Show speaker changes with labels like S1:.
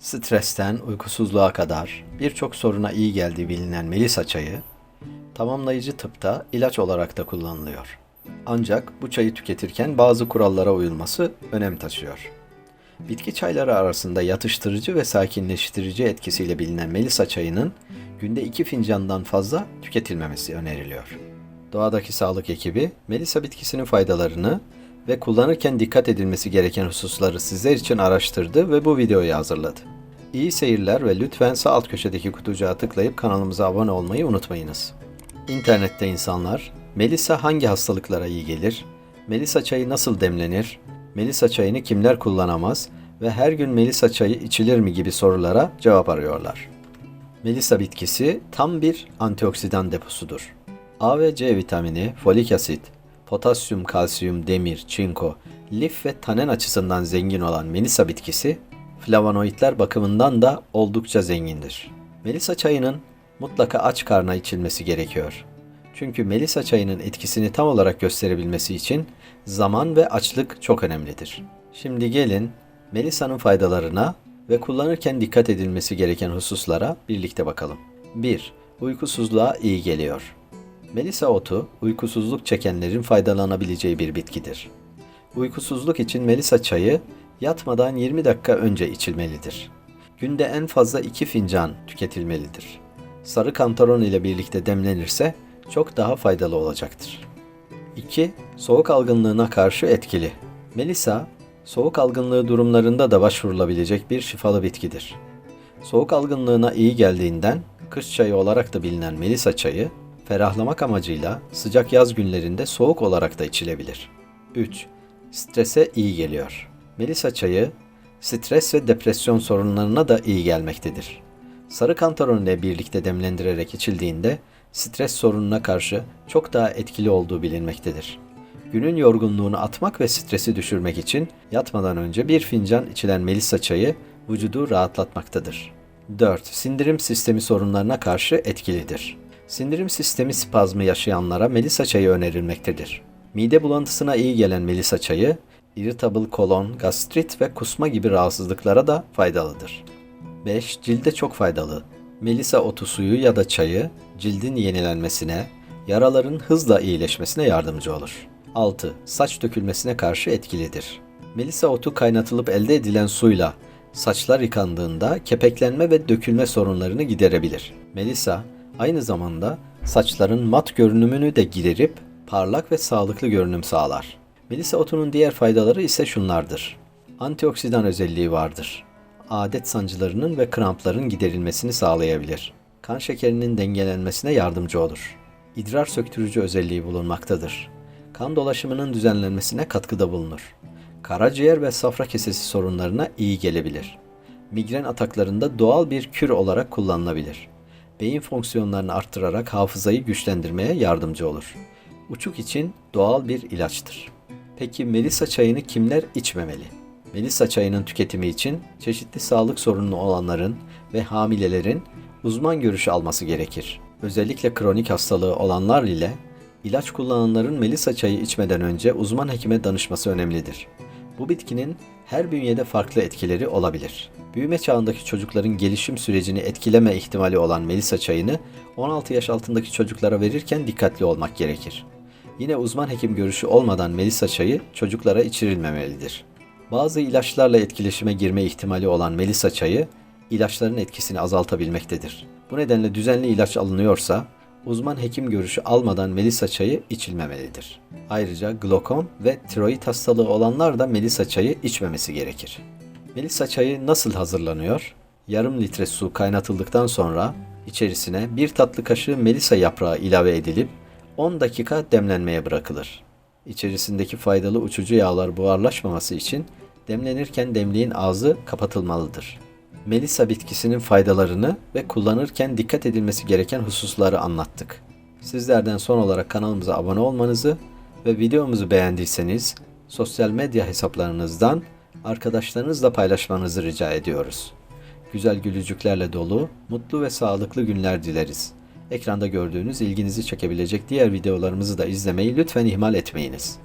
S1: Stresten uykusuzluğa kadar birçok soruna iyi geldiği bilinen Melisa çayı, tamamlayıcı tıpta ilaç olarak da kullanılıyor. Ancak bu çayı tüketirken bazı kurallara uyulması önem taşıyor. Bitki çayları arasında yatıştırıcı ve sakinleştirici etkisiyle bilinen Melisa çayının günde 2 fincandan fazla tüketilmemesi öneriliyor. Doğadaki sağlık ekibi Melisa bitkisinin faydalarını ve kullanırken dikkat edilmesi gereken hususları sizler için araştırdı ve bu videoyu hazırladı. İyi seyirler ve lütfen sağ alt köşedeki kutucuğa tıklayıp kanalımıza abone olmayı unutmayınız. İnternette insanlar Melisa hangi hastalıklara iyi gelir? Melisa çayı nasıl demlenir? Melisa çayını kimler kullanamaz? Ve her gün Melisa çayı içilir mi gibi sorulara cevap arıyorlar. Melisa bitkisi tam bir antioksidan deposudur. A ve C vitamini, folik asit, potasyum, kalsiyum, demir, çinko, lif ve tanen açısından zengin olan Melisa bitkisi, flavonoidler bakımından da oldukça zengindir. Melisa çayının mutlaka aç karna içilmesi gerekiyor. Çünkü Melisa çayının etkisini tam olarak gösterebilmesi için zaman ve açlık çok önemlidir. Şimdi gelin Melisa'nın faydalarına ve kullanırken dikkat edilmesi gereken hususlara birlikte bakalım. 1. Uykusuzluğa iyi geliyor. Melisa otu, uykusuzluk çekenlerin faydalanabileceği bir bitkidir. Uykusuzluk için Melisa çayı yatmadan 20 dakika önce içilmelidir. Günde en fazla 2 fincan tüketilmelidir. Sarı kantaron ile birlikte demlenirse çok daha faydalı olacaktır. 2. Soğuk algınlığına karşı etkili. Melisa, soğuk algınlığı durumlarında da başvurulabilecek bir şifalı bitkidir. Soğuk algınlığına iyi geldiğinden kış çayı olarak da bilinen Melisa çayı, ferahlamak amacıyla sıcak yaz günlerinde soğuk olarak da içilebilir. 3. Strese iyi geliyor. Melisa çayı, stres ve depresyon sorunlarına da iyi gelmektedir. Sarı kantaron ile birlikte demlendirerek içildiğinde stres sorununa karşı çok daha etkili olduğu bilinmektedir. Günün yorgunluğunu atmak ve stresi düşürmek için yatmadan önce bir fincan içilen melisa çayı vücudu rahatlatmaktadır. 4. Sindirim sistemi sorunlarına karşı etkilidir. Sindirim sistemi spazmı yaşayanlara melisa çayı önerilmektedir. Mide bulantısına iyi gelen melisa çayı, irritable kolon, gastrit ve kusma gibi rahatsızlıklara da faydalıdır. 5. Cilde çok faydalı. Melisa otu suyu ya da çayı cildin yenilenmesine, yaraların hızla iyileşmesine yardımcı olur. 6. Saç dökülmesine karşı etkilidir. Melisa otu kaynatılıp elde edilen suyla saçlar yıkandığında kepeklenme ve dökülme sorunlarını giderebilir. Melisa aynı zamanda saçların mat görünümünü de giderip parlak ve sağlıklı görünüm sağlar. Melisa otunun diğer faydaları ise şunlardır. Antioksidan özelliği vardır. Adet sancılarının ve krampların giderilmesini sağlayabilir. Kan şekerinin dengelenmesine yardımcı olur. İdrar söktürücü özelliği bulunmaktadır. Kan dolaşımının düzenlenmesine katkıda bulunur. Karaciğer ve safra kesesi sorunlarına iyi gelebilir. Migren ataklarında doğal bir kür olarak kullanılabilir. Beyin fonksiyonlarını arttırarak hafızayı güçlendirmeye yardımcı olur. Uçuk için doğal bir ilaçtır. Peki Melisa çayını kimler içmemeli? Melisa çayının tüketimi için çeşitli sağlık sorunu olanların ve hamilelerin uzman görüşü alması gerekir. Özellikle kronik hastalığı olanlar ile ilaç kullananların Melisa çayı içmeden önce uzman hekime danışması önemlidir. Bu bitkinin her bünyede farklı etkileri olabilir. Büyüme çağındaki çocukların gelişim sürecini etkileme ihtimali olan Melisa çayını 16 yaş altındaki çocuklara verirken dikkatli olmak gerekir. Yine uzman hekim görüşü olmadan Melisa çayı çocuklara içirilmemelidir. Bazı ilaçlarla etkileşime girme ihtimali olan Melisa çayı ilaçların etkisini azaltabilmektedir. Bu nedenle düzenli ilaç alınıyorsa uzman hekim görüşü almadan Melisa çayı içilmemelidir. Ayrıca glokom ve tiroid hastalığı olanlar da Melisa çayı içmemesi gerekir. Melisa çayı nasıl hazırlanıyor? Yarım litre su kaynatıldıktan sonra içerisine bir tatlı kaşığı melisa yaprağı ilave edilip 10 dakika demlenmeye bırakılır. İçerisindeki faydalı uçucu yağlar buharlaşmaması için demlenirken demliğin ağzı kapatılmalıdır. Melisa bitkisinin faydalarını ve kullanırken dikkat edilmesi gereken hususları anlattık. Sizlerden son olarak kanalımıza abone olmanızı ve videomuzu beğendiyseniz sosyal medya hesaplarınızdan arkadaşlarınızla paylaşmanızı rica ediyoruz. Güzel gülücüklerle dolu, mutlu ve sağlıklı günler dileriz. Ekranda gördüğünüz ilginizi çekebilecek diğer videolarımızı da izlemeyi lütfen ihmal etmeyiniz.